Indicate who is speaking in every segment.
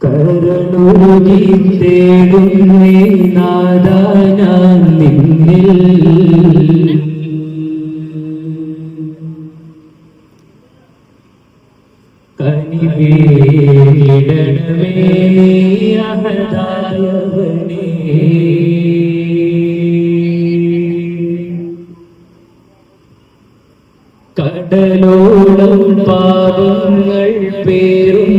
Speaker 1: കരണുരുകി തേടുന്നേ നാദാ ഞാൻ നിന്നിൽ. കനിവേടണമേ അഹദായവനേ കടലോളം പാപങ്ങൾ പേറും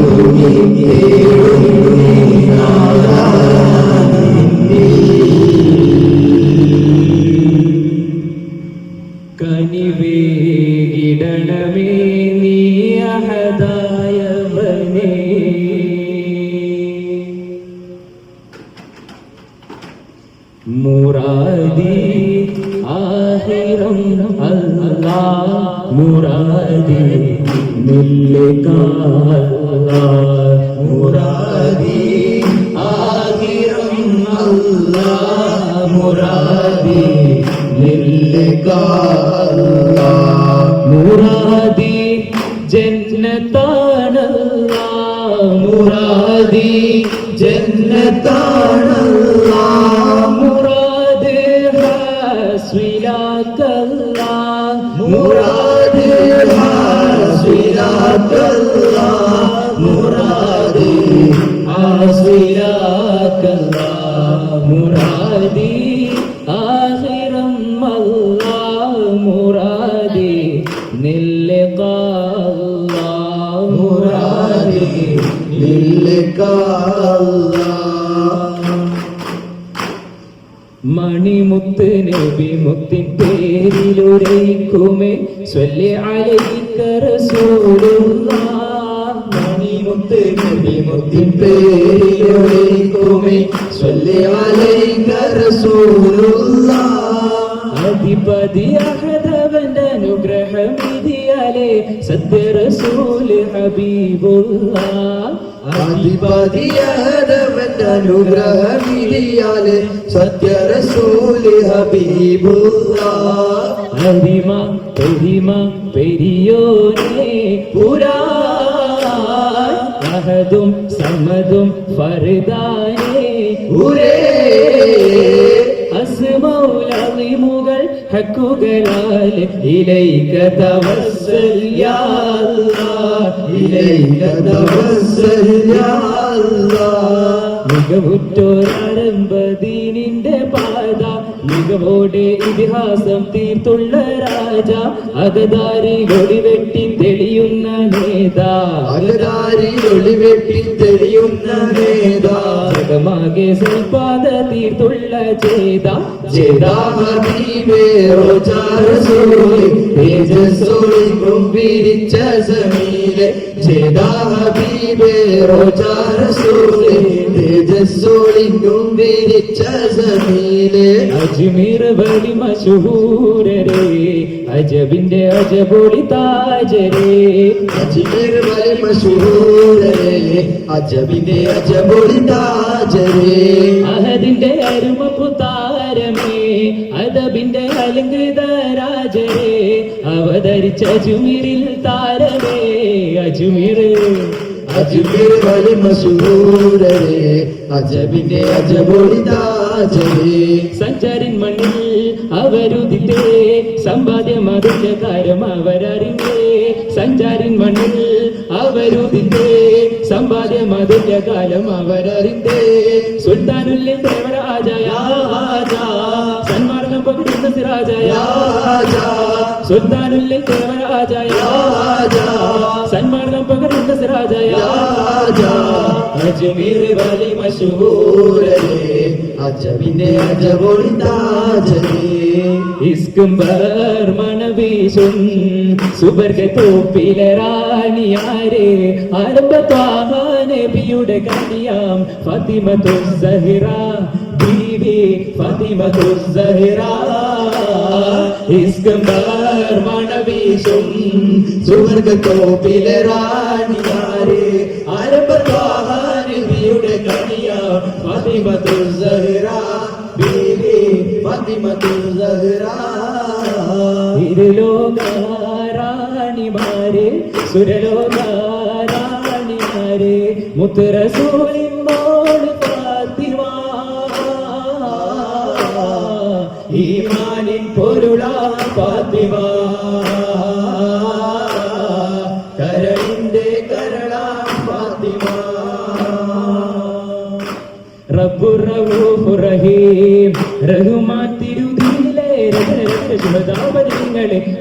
Speaker 1: You. ആഹിറം അല്ലാ മുറാദി നില്ലുകാ മുറാദി ആഹിറം അല്ലാ മുറാദി നില്ലുകാ മുറാദി ജന്നത്താണല്ലാ. മുറാദി ജന്നത്താണല്ലാ. നില്ലിഖാ അല്ലാ മുറാദി മണിമുത്ത് നബി മുത്തിൻ പേരിലുരയിക്കുമേ സ്വല്ലി അലൈക റസൂലുള്ളാഹ് മണിമുത്ത് നബി മുത്തിൻ
Speaker 2: പേരിലുരയിക്കുമേ സ്വല്ലി അലൈക റസൂലുള്ളാഹ്
Speaker 1: അധിപതി അഹദവന്റെ അനുഗ്രഹം ഇതിയാലേ സത്യ റസൂൽ ഹബീബുള്ളാഹ്
Speaker 2: അധിപതിയാദവന്റെ അനുഗ്രഹമിരിയാൽ സത്യറസൂൽ ഹബീബുള്ളാഹ്
Speaker 1: അരിമ പെരിമ പെരിയോനെ പുരാ. അഹദും സമതും ഫർദാനേ
Speaker 2: ഉരേ.
Speaker 1: അസ്മൗലളിമുകൾ ഹക്കുകളാൽ ഇലൈക തവസ്സൽ യാ അല്ലാഹ്.
Speaker 2: ഇലൈക തവസ്സൽ യാ അല്ലാഹ്.
Speaker 1: മികവുറ്റോരാരംഭദീനിന്റെ പാത. മികവോടെ ഇതിഹാസം തീർത്തുള്ള രാജ. അകദാരി ഒളിവെട്ടി തെളിയുന്ന നേതാ.
Speaker 2: അകദാരി ഒളിവെട്ടി തെളിയുന്ന നേതാ.
Speaker 1: ജഗമാകെ സൽപാത തീർത്തുള്ള ചേത
Speaker 2: റോജാ റസൂലേ തേജസ്സോളി കുമ്പിരിച്ച സമീലെ ജേതാ ഹബീബേ റോജാ റസൂലേ തേജസ്സോളി കുമ്പിരിച്ച സമീലെ
Speaker 1: അജ്മീർ വലി മശഹൂരരേ അജബിന്റെ അജബൊളി താജരേ.
Speaker 2: അജ്മീർ വലി മശൂരേ അജബിന്റെ അജബൊളി താജരേ.
Speaker 1: അഹദിന്റെ അരുമ പുതാരമേ അദബിന്റെ അലങ്കൃത രാജരേ. അവതരിച്ച അജുമീറിൽ താരമേ അജുമീർ.
Speaker 2: അജ്മീർ വലി മശൂരേ അജബിന്റെ അജബൊളി താജരേ
Speaker 1: സഞ്ചാരിൻ മണ്ണിൽ അവരുദിത്തേ സമ്പാദ്യം അതിന്റെ കാര്യം അവരറിഞ്ഞേ സഞ്ചാരിൻ മണ്ണിൽ അവരുദിത്തേ സമ്പാദ്യം അതിന്റെ കാലം അവരറിന്തേ. സുൽത്താനുല്ലെ ദേവരാജയ സന്മാർഗം സിരാജയാ സിരാജയ സുൽത്താനുല്ലെ ദേവരാജയ സന്മാർഗം പകരുന്ന സിരാജയ അജ്മീർ വലി മശൂരേ.
Speaker 2: അജബിന്റെ അജബോളി താജരേ
Speaker 1: ഇസ്കുംബർ മണവീശും സുബർഗത്തോപ്പിലെ റാണിയാരെ. ആരംഭത്വാഹ നബിയുടെ കനിയാം ഫാത്തിമത്തു സഹിറ ബീവി ഫാത്തിമത്തു സഹിറ. മണവീശും
Speaker 2: സുവർഗത്തോപ്പിലെ റാണിയാരെ ആരംഭത്വാഹ നബിയുടെ കനിയാം ഫാത്തിമത്തുൽ സഹ്റ ബീവി ഫാത്തിമത്തുൽ സഹ്റ
Speaker 1: ഇരുലോകാരാണിമാരെ സുരലോകാരാണിമാരെ മുത്തുറസൂലിമോട്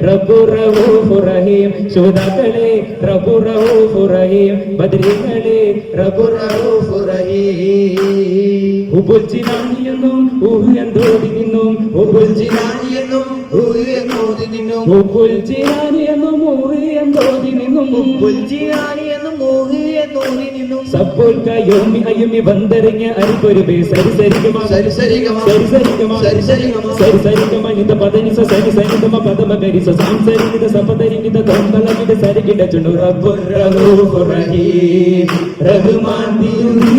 Speaker 1: ശുഹദാബദിങ്ങളെ ശ്രോതാക്കളെ റഊഫുർ റഹീം ശുഹദാക്കളെ റബ്ബുർ റഊഫുർ റഹീം ബദ്രീങ്ങളെ റബ്ബുർ
Speaker 2: റഊഫുർ റഹീം
Speaker 1: ഉബുൽജിനാനിയെന്നും ഊഹ്യന്തോടി നിന്നും
Speaker 2: നിന്നും
Speaker 1: ഉബുൽജിനാനിയെന്നും ഊഹ്യന്തോടി നിന്നും
Speaker 2: ഉബുൽജിനാനിയെന്നും ഊയെന്നോതി നിന്നും
Speaker 1: സപ്പോൾ കയോമി അയുമി വന്തറിഞ്ഞ അരിപ്പൊരുപേ സരി സരിഗമ
Speaker 2: സരി സരിഗമ
Speaker 1: സരി സരിഗമ
Speaker 2: സരി സരിഗമ
Speaker 1: സരി സരിഗമ നിത പദനിസ സരി സരിഗമ പദമ ഗരിസ സാംസരിഗിത സപതരിഗിത ചുണ്ടു. റബ്ബുർ റഹീം. റഹ്മാൻ തിരുനീലേ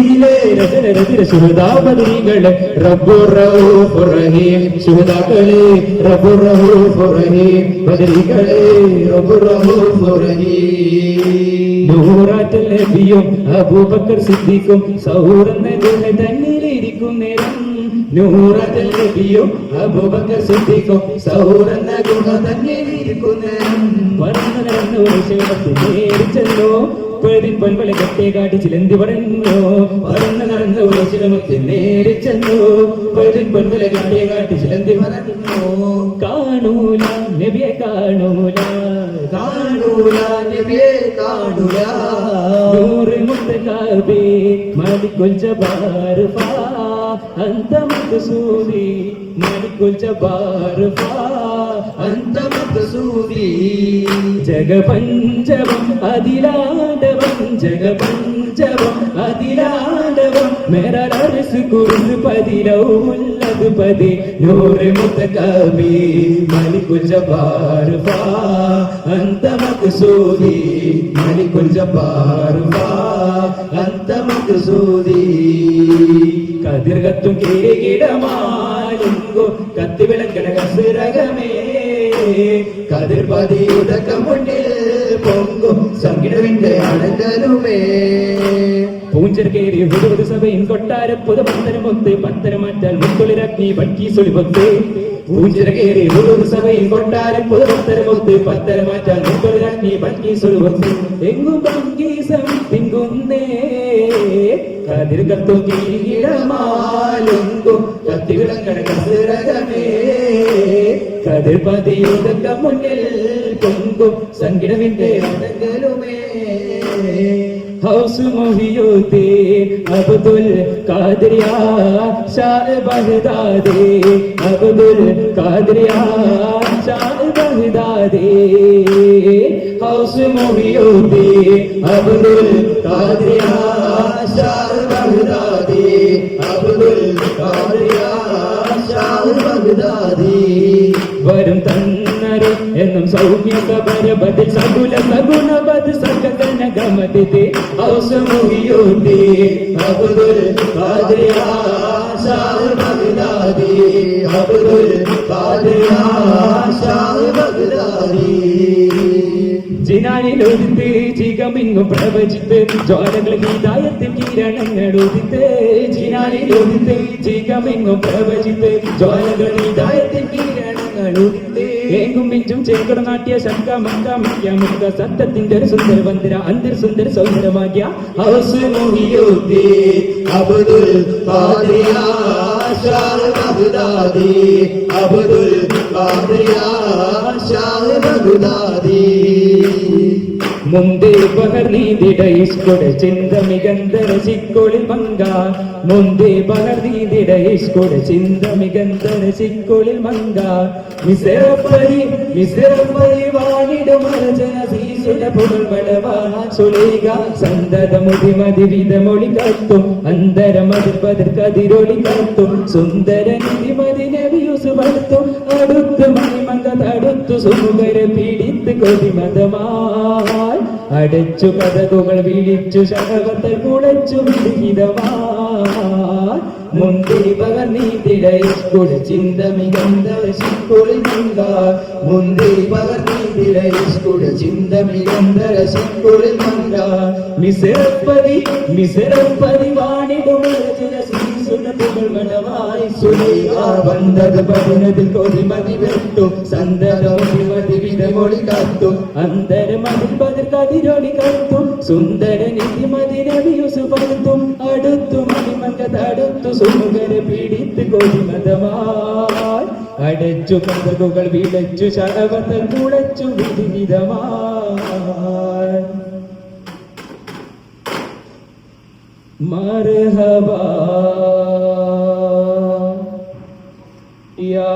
Speaker 1: രചന രചന ശുഹദാബദികളെ റബ്ബുർ റഊഫുർ റഹീം ശുഹദാക്കളെ റബ്ബുർ റഊഫുർ റഹീം ബദരികളെ റബ്ബുർ റഊഫുർ റഹീം നൂറാറ്റൽ നബിയും അബൂബക്കർ സിദ്ദീഖും സൗറന്ന ഗുണ തന്നിലിരിക്കും നേരം നൂറാറ്റൽ അബൂബക്കർ സിദ്ദീഖും സൗറന്ന ഗുണ തന്നിലിരിക്കും നേരം പറന്നു നടന്നു നേരിച്ചല്ലോ പേരിൻ പൊൻപല കെട്ടേ ചിലന്തി പറഞ്ഞു ഒരു ശ്രമത്തിൽ നേരെ നേരിച്ചെന്നു പേരിൻ പൊൻപല കെട്ടേ കാട്ടി ചിലന്തി പറഞ്ഞു കാണൂല നബിയെ കാണൂല.
Speaker 2: കാണൂല നബിയെ കാണൂല.
Speaker 1: നൂറ് മുത്തകാബി മലിക്കുൽ ജബാർ ഫാ. അന്ത മഖ്സൂദി മലിക്കുൽ ജബാർ ഫാ.
Speaker 2: അന്ത മഖ്സൂദി
Speaker 1: ജഗപഞ്ചവം അതിലാടവം ജഗപഞ്ചവം അതിലാടവം. മേരസ് കുറുന്ന് പതിരൗല്ലത് പതി. നൂറ് മുത്തകാബി മലിക്കുൽ ജബാർ ഫാ അന്ത മഖ്സൂദി
Speaker 2: മലിക്കുൽ ജബ്ബാർ ഫാ അന്ത മഖ്സൂദി
Speaker 1: കതിർകത്തും കിരീടമാലിങ്കോ കത്തി വിളക്കണ കസിരകമേ.
Speaker 2: കതിർപതിയുടക്ക മുന്നിൽ പൊങ്കും സംഗീതവിന്റെ അടങ്കലുമേ
Speaker 1: പൂഞ്ചർ കേറി വിടുവത് സഭയും കൊട്ടാരം പുത പത്തരം ഒത്ത് പത്തരം മാറ്റാൽ മുത്തൊളിരഗ്നി പറ്റി സുളിപൊത്ത് പൂഞ്ചർ കേറി വിടുവത് സഭയും കൊട്ടാരം പുത പത്തരം ഒത്ത് പത്തരം മാറ്റാൽ മുത്തൊളിരഗ്നി പറ്റി സുളിപൊത്ത് എങ്ങും പങ്കീസം തിങ്കുന്നേ കതിർ കത്തും കിരീടമാലുങ്കും കത്തി വിളക്കണ കസിരകമേ. കതിർ പതിയുടക്ക മുന്നിൽ പൊങ്കും സംഗീതവിന്റെ അടങ്കലുമേ ഹൗസ് മുഹിയുദ്ദീൻ അബ്ദുൽ ഖാദിറിയ ഷാഹ് ബഗ്ദാദി അബ്ദുൽ ഖാദിറിയ ഷാഹ് ബഗ്ദാദി ഹൗസ് മുഹിയുദ്ദീൻ അബ്ദുൽ ഖാദിറിയ
Speaker 2: ഷാഹ് ബഗ്ദാദി അബ്ദുൽ ഖാദിയ ഷാഹ്
Speaker 1: വരും തന്നരെ എന്നും സൗമ്യ കബരബദിൽ സകുല സഗുണപത് സകതന ഗമതിതെ മുഹിയുദ്ദീൻ
Speaker 2: അബ്ദുൽ ഖാദിയ ഷാഹ് ബഗ്ദാദി. അബ്ദുൽ ഖാദിയ ഷാഹ് ബഗ്ദാദി.
Speaker 1: ജിനാനിലൊരുത്ത് ചികമിങ്ങും പ്രവചിത്ത് ജ്വാലകൾ ഗീതായത്തിൽ കിരണങ്ങൾ ഒതുത്ത് ജിനാനിലൊരുത്ത് ചികമിങ്ങും പ്രവചിത്ത് ജ്വാലകൾ ഗീതായത്തിൽ കിരണങ്ങൾ ഏങ്ങും മിഞ്ചും ചേക്കട നാട്യ ശങ്ക മങ്ക മക്യ മുക്ക സത്യത്തിന്റെ ഒരു സുന്ദര വന്ദിര അന്തർ സുന്ദര സൗന്ദരമാകിയ ഹൗസ്
Speaker 2: മുഹിയുദ്ദീൻ അബ്ദുൽ ബഗ്ദാദി അബ്ദുൽ ഖാദിയ ഷാഹ് ബഗ്ദാദി
Speaker 1: സീസുല പുകൾവളവാൻ സുലേക സന്തത മുതിമതി വിധമൊളി കത്തും അന്തരമതിൽ പതിർ കതിരൊളി കത്തും. സുന്ദര നിധിമതി നബിയുസ് പടുത്തും അടുത്ത് മണിമങ്ക തടുത്തു സുമുഖര പീഡിത്ത് കൊതിമതമായി അടച്ചു കഥകുകൾ വിളിച്ചു ശകവത്തൽ കുളച്ചു വിഹിതമായി മുന്തിരി പകർന്നീതിടയിസ്കുട ചിന്ത മികന്ത
Speaker 2: സിക്കുളിൽ മങ്ക മുന്തിരി പകർന്നീതിര ഇസ്കുട ചിന്ത മികന്ത സിക്കുളിൽ മങ്ക
Speaker 1: മിസരപ്പതി മിസരപ്പതി വാണിടും അർജുന ശ്രീസുന പുകൾവളവായി സുലൈഖ വന്നത് പതിനതിൽ കൊതിമതി വെട്ടു. സന്തരമൊഴിമതി വിടമൊഴി കാത്തു. അന്തരമതിൽ കതിരൊളി കാത്തു. സുന്ദര നിധിമതി രവിയുസു പരുത്തും അടുത്തു മണിമങ്കതടുത്തു സുമുഖരെ പീഡിത്ത് കൊതിമതമായി അടച്ചു പതകുകൾ വിളച്ചു ശരവത്തൻ കുളച്ചു വിധിനിതമായി. മർഹബാ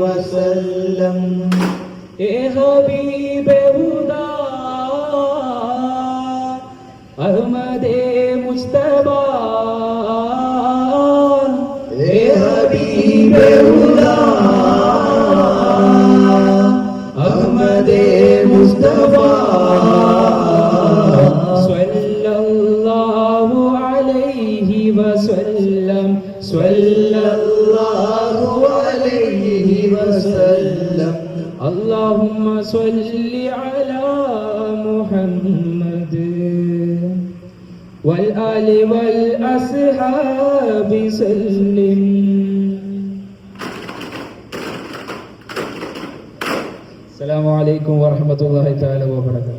Speaker 2: وسلم
Speaker 1: اے حبیب صلى
Speaker 2: الله عليه وسلم.
Speaker 1: اللهم صل على محمد والآل والأصحاب سلم. السلام عليكم ورحمة الله تعالى وبركاته.